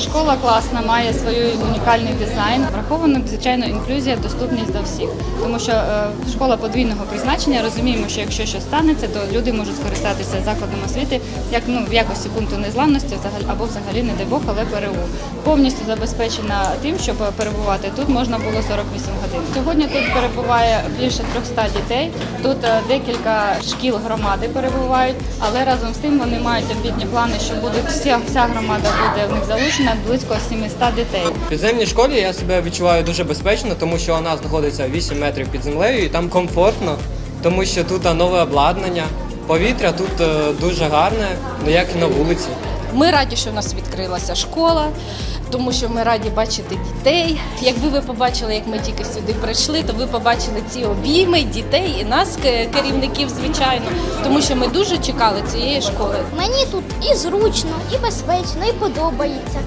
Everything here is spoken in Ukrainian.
Школа класна, має свій унікальний дизайн. Враховано, звичайно, інклюзія, доступність до всіх. Тому що е, школа подвійного призначення розуміємо, що якщо щось станеться, то люди можуть скористатися закладом освіти як ну в якості пункту незламності, або взагалі не дай Бог, але ПРУ. Повністю забезпечена тим, щоб перебувати тут можна було 48 годин. Сьогодні тут перебуває більше 300 дітей. Тут е, декілька шкіл громади перебувають, але разом з тим вони мають амбітні плани, що будуть вся, вся громада буде в них залучена близько 700 дітей. В підземній школі я себе відчуваю дуже безпечно, тому що вона знаходиться 8 метрів під землею і там комфортно, тому що тут нове обладнання, повітря тут е, дуже гарне, ну як і на вулиці. Ми раді, що в нас відкрилася школа, тому що ми раді бачити дітей. Якби ви побачили, як ми тільки сюди прийшли, то ви побачили ці обійми дітей і нас, керівників, звичайно, тому що ми дуже чекали цієї школи. Мені тут і зручно, і безпечно, і подобається.